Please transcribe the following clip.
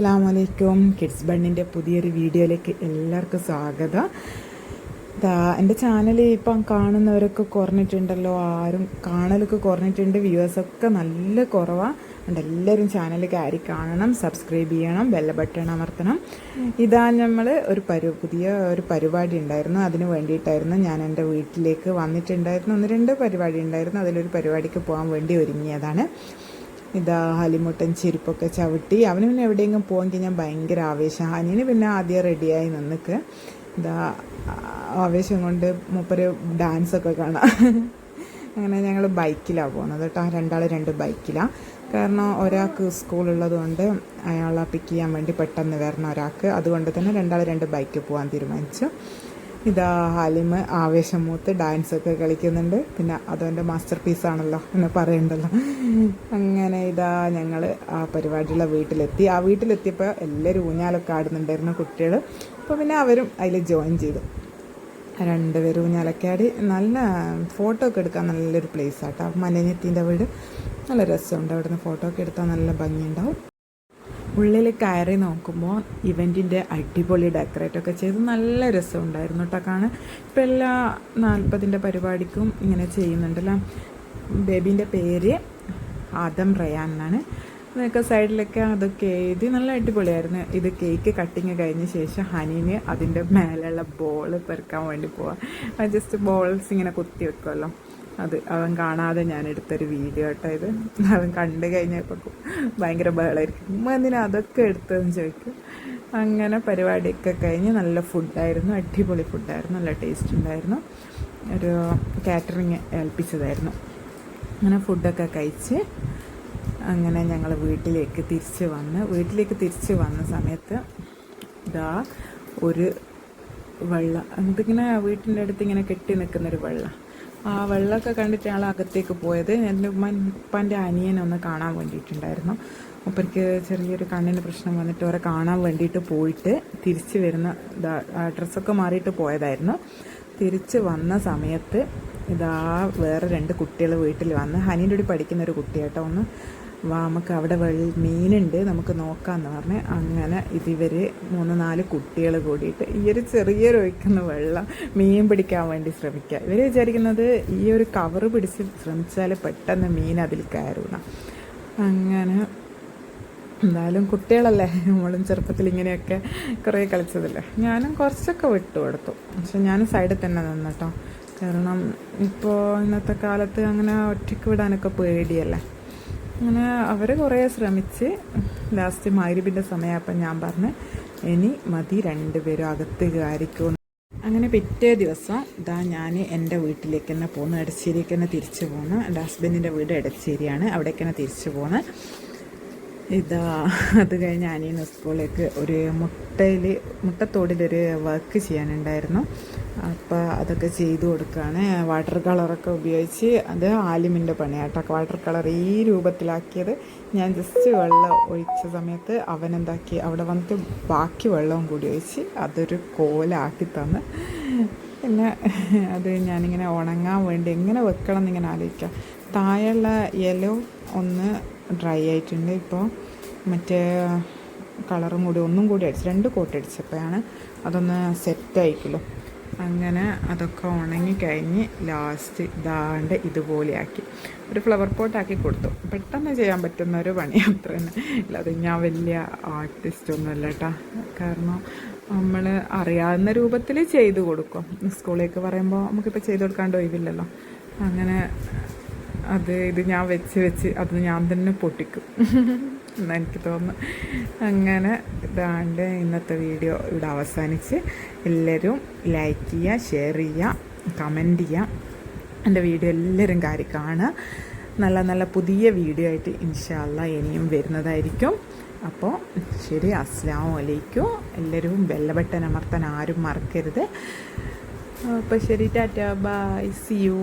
അസ്സാം വലൈക്കും കിഡ്സ് ബണ്ണിന്റെ പുതിയൊരു വീഡിയോയിലേക്ക് എല്ലാവർക്കും സ്വാഗതം. എന്റെ ചാനൽ ഇപ്പം കാണുന്നവരൊക്കെ കുറഞ്ഞിട്ടുണ്ടല്ലോ. ആരും കാണലൊക്കെ കുറഞ്ഞിട്ടുണ്ട്. വ്യൂവേഴ്സൊക്കെ നല്ല കുറവാണ് അതുകൊണ്ട് എല്ലാവരും ചാനൽ കയറി കാണണം സബ്സ്ക്രൈബ് ചെയ്യണം ബെല്ല ബട്ടൺ അമർത്തണം. ഇതാ നമ്മൾ ഒരു പരു പുതിയ ഒരു പരിപാടി ഉണ്ടായിരുന്നു. അതിന് വേണ്ടിയിട്ടായിരുന്നു ഞാൻ എന്റെ വീട്ടിലേക്ക് വന്നിട്ടുണ്ടായിരുന്നു. ഒന്ന് രണ്ട് പരിപാടി ഉണ്ടായിരുന്നു. അതിലൊരു പരിപാടിക്ക് പോകാൻ വേണ്ടി ഒരുങ്ങിയതാണ്. ഇതാ ഹലിമുട്ടൻ ചെരുപ്പൊക്കെ ചവിട്ടി. അവന് പിന്നെ എവിടെയെങ്കിലും പോകുമെങ്കിൽ ഞാൻ ഭയങ്കര ആവേശം. ഹനീന് പിന്നെ ആദ്യം റെഡിയായി നിന്നിക്ക്. ഇതാ ആവേശം കൊണ്ട് മൂപ്പര് ഡാൻസൊക്കെ കാണാം. അങ്ങനെ ഞങ്ങൾ ബൈക്കിലാണ് പോകുന്നത് കേട്ടോ. രണ്ടാൾ രണ്ട് ബൈക്കിലാണ് കാരണം ഒരാൾക്ക് സ്കൂളുള്ളതുകൊണ്ട് അയാളെ പിക്ക് ചെയ്യാൻ വേണ്ടി പെട്ടെന്ന് വരണം ഒരാൾക്ക്. അതുകൊണ്ട് തന്നെ രണ്ടാൾ രണ്ട് ബൈക്ക് പോകാൻ തീരുമാനിച്ചു. ഇതാ ഹാലിമ് ആവേശം മൂത്ത് ഡാൻസ് ഒക്കെ കളിക്കുന്നുണ്ട്. പിന്നെ അതെന്റെ മാസ്റ്റർ പീസാണല്ലോ എന്ന് പറയണ്ടല്ലോ. അങ്ങനെ ഇതാ ഞങ്ങൾ ആ പരിപാടിയുള്ള വീട്ടിലെത്തി. ആ വീട്ടിലെത്തിയപ്പോൾ എല്ലാവരും ഊഞ്ഞാലൊക്കെ ആടുന്നുണ്ടായിരുന്നു കുട്ടികൾ അപ്പോൾ പിന്നെ അവരും അതിൽ ജോയിൻ ചെയ്തു. രണ്ടുപേരും ഊഞ്ഞാലൊക്കെ ആടി. നല്ല ഫോട്ടോ ഒക്കെ എടുക്കാൻ നല്ലൊരു പ്ലേസ് ആട്ടോ മനഞ്ഞെത്തിന്റെ വീട്. നല്ല രസമുണ്ട് അവിടുന്ന് ഫോട്ടോ ഒക്കെ എടുത്താൽ നല്ല ഭംഗിയുണ്ടാവും. ഉള്ളിൽ കയറി നോക്കുമ്പോൾ ഇവന്റിന്റെ അടിപൊളി ഡെക്കറേറ്റ് ഒക്കെ ചെയ്ത് നല്ല രസമുണ്ടായിരുന്നു കേട്ടോ കാണാൻ. ഇപ്പം എല്ലാ നാൽപ്പതിന്റെ പരിപാടിക്കും ഇങ്ങനെ ചെയ്യുന്നുണ്ടല്ലോ. ബേബീന്റെ പേര് ആദം റയാൻ എന്നാണ്. അതൊക്കെ സൈഡിലൊക്കെ അതൊക്കെ എഴുതി നല്ല അടിപൊളിയായിരുന്നു. ഇത് കേക്ക് കട്ടിങ് കഴിഞ്ഞ ശേഷം ഹനീന് അതിന്റെ മേലെയുള്ള ബോൾ പെറുക്കാൻ വേണ്ടി പോവാം. ജസ്റ്റ് ബോൾസ് ഇങ്ങനെ കുത്തി വെക്കുമല്ലോ അത് അവൻ കാണാതെ ഞാൻ എടുത്തൊരു വീഡിയോ കേട്ടോ ഇത്. അവൻ കണ്ടു കഴിഞ്ഞപ്പോൾ ഭയങ്കര ബഹളായിരിക്കും. ഉമ്മ എന്തിനാ അതൊക്കെ എടുത്തതെന്ന് ചോദിക്കും. അങ്ങനെ പരിപാടിയൊക്കെ കഴിഞ്ഞ് നല്ല ഫുഡായിരുന്നു അടിപൊളി ഫുഡായിരുന്നു നല്ല ടേസ്റ്റ് ഉണ്ടായിരുന്നു. ഒരു കാറ്ററിങ് ഏൽപ്പിച്ചതായിരുന്നു. അങ്ങനെ ഫുഡൊക്കെ കഴിച്ച് അങ്ങനെ ഞങ്ങൾ വീട്ടിലേക്ക് തിരിച്ച് വന്ന് വീട്ടിലേക്ക് തിരിച്ച് വന്ന സമയത്ത് ഇതാ ഒരു വെള്ളം ഇതിങ്ങനെ വീട്ടിന്റെ അടുത്ത് ഇങ്ങനെ കെട്ടി നിൽക്കുന്നൊരു വെള്ളം. ആ വെള്ളമൊക്കെ കണ്ടിട്ട് അകത്തേക്ക് പോയത്. എന്റെ ഉമ്മന്റെ അനിയനെ ഒന്ന് കാണാൻ വേണ്ടിയിട്ടുണ്ടായിരുന്നു. മൂപ്പർക്ക് ചെറിയൊരു കണ്ണിന് പ്രശ്നം വന്നിട്ട് അവരെ കാണാൻ വേണ്ടിയിട്ട് പോയിട്ട് തിരിച്ച് വരുന്ന ഡ്രസ്സൊക്കെ മാറിയിട്ട് പോയതായിരുന്നു. തിരിച്ച് വന്ന സമയത്ത് ഇതാ വേറെ രണ്ട് കുട്ടികൾ വീട്ടിൽ വന്ന് ഹനീന്റെ കൂടി പഠിക്കുന്ന ഒരു കുട്ടിയാട്ടോ ഒന്ന് നമുക്ക് അവിടെ വെള്ള മീനുണ്ട് നമുക്ക് നോക്കാമെന്ന് പറഞ്ഞ് അങ്ങനെ ഇതിവർ മൂന്ന് നാല് കുട്ടികൾ കൂടിയിട്ട് ഈ ഒരു ചെറിയൊരു ഒഴിക്കുന്ന വെള്ളം മീൻ പിടിക്കാൻ വേണ്ടി ശ്രമിക്കുക ഇവർ വിചാരിക്കുന്നത് ഈ ഒരു കവറ് പിടിച്ച് ശ്രമിച്ചാൽ പെട്ടെന്ന് മീൻ അതിൽ കയറുന്ന. അങ്ങനെ എന്തായാലും കുട്ടികളല്ലേ നമ്മളും ചെറുപ്പത്തിൽ ഇങ്ങനെയൊക്കെ കുറേ കളിച്ചതല്ലേ. ഞാനും കുറച്ചൊക്കെ വിട്ടു കൊടുത്തു. പക്ഷെ ഞാനും സൈഡിൽ തന്നെ നിന്നിട്ടോ കാരണം ഇപ്പോൾ ഇന്നത്തെ കാലത്ത് അങ്ങനെ ഒറ്റയ്ക്ക് വിടാനൊക്കെ പേടിയല്ലേ. അങ്ങനെ അവർ കുറേ ശ്രമിച്ച് ലാസ്റ്റ് മാരിബിന്റെ സമയമായപ്പോൾ ഞാൻ പറഞ്ഞ് ഇനി മതി രണ്ടുപേരും അകത്ത് കയറിക്കും. അങ്ങനെ പിറ്റേ ദിവസം ഇതാ ഞാൻ എന്റെ വീട്ടിലേക്ക് തന്നെ പോകുന്നു എടച്ചേരിക്ക് തന്നെ തിരിച്ചു പോകുന്നു എന്റെ ഹസ്ബൻഡിന്റെ വീട് എടച്ചേരിയാണ് അവിടേക്ക് തന്നെ തിരിച്ചു പോകുന്നു ഇതാ അത് കഴിഞ്ഞ് ഞാനീന്ന് സ്കൂളിലേക്ക് ഒരു മുട്ടയിൽ മുട്ടത്തോടിലൊരു വർക്ക് ചെയ്യാനുണ്ടായിരുന്നു. അപ്പോൾ അതൊക്കെ ചെയ്തു കൊടുക്കുകയാണ് വാട്ടർ കളറൊക്കെ ഉപയോഗിച്ച് അത് ആലിമിന്റെ പണിയാട്ടോ. വാട്ടർ കളർ ഈ രൂപത്തിലാക്കിയത് ഞാൻ ജസ്റ്റ് വെള്ളം ഒഴിച്ച സമയത്ത് അവൻ എന്താക്കി അവിടെ വന്നിട്ട് ബാക്കി വെള്ളവും കൂടി ഒഴിച്ച് അതൊരു കോലാക്കി തന്ന്. പിന്നെ അത് ഞാനിങ്ങനെ ഉണങ്ങാൻ വേണ്ടി എങ്ങനെ വെക്കണം എന്നിങ്ങനെ ആലോചിക്കാം. താഴെയുള്ള ഇലവും ഒന്ന് ഡ്രൈ ആയിട്ടുണ്ട്. ഇപ്പോൾ മറ്റേ കളറും കൂടി ഒന്നും കൂടി അടിച്ച് രണ്ട് കോട്ട് അടിച്ചപ്പോഴാണ് അതൊന്ന് സെറ്റ് ആയിക്കുള്ളൂ. അങ്ങനെ അതൊക്കെ ഉണങ്ങി കഴിഞ്ഞ് ലാസ്റ്റ് ഇതാണ്ട് ഇതുപോലെയാക്കി. ഒരു ഫ്ലവർ പോട്ടാക്കി കൊടുത്തു. പെട്ടെന്ന് ചെയ്യാൻ പറ്റുന്ന ഒരു പണി അത്ര തന്നെ. അല്ലാതെ ഞാൻ വലിയ ആർട്ടിസ്റ്റ് ഒന്നുമല്ല കേട്ടോ കാരണം നമ്മൾ അറിയാവുന്ന രൂപത്തിൽ ചെയ്തു കൊടുക്കും. സ്കൂളിലേക്ക് പറയുമ്പോൾ നമുക്കിപ്പോൾ ചെയ്തു കൊടുക്കാണ്ട് ഒഴിവില്ലല്ലോ. അങ്ങനെ അത് ഇത് ഞാൻ വെച്ച് വെച്ച് അത് ഞാൻ തന്നെ പൊട്ടിക്കും. എന്നാ എനിക്ക് തോന്നുന്നു. അങ്ങനെ ഇതാണ്ട് ഇന്നത്തെ വീഡിയോ ഇവിടെ അവസാനിച്ച് എല്ലാവരും ലൈക്ക് ചെയ്യുക ഷെയർ ചെയ്യുക കമന്റ് ചെയ്യുക. എന്റെ വീഡിയോ എല്ലാവരും കാര്യം കാണുക. നല്ല നല്ല പുതിയ വീഡിയോ ആയിട്ട് ഇൻഷാല്ല ഇനിയും വരുന്നതായിരിക്കും. അപ്പോൾ ശരി അസ്സാം വലൈക്കും എല്ലാവരും ബെല്ലബട്ടൻ അമർത്താൻ ആരും മറക്കരുത്. അപ്പോൾ ശരി ടാറ്റ. By C U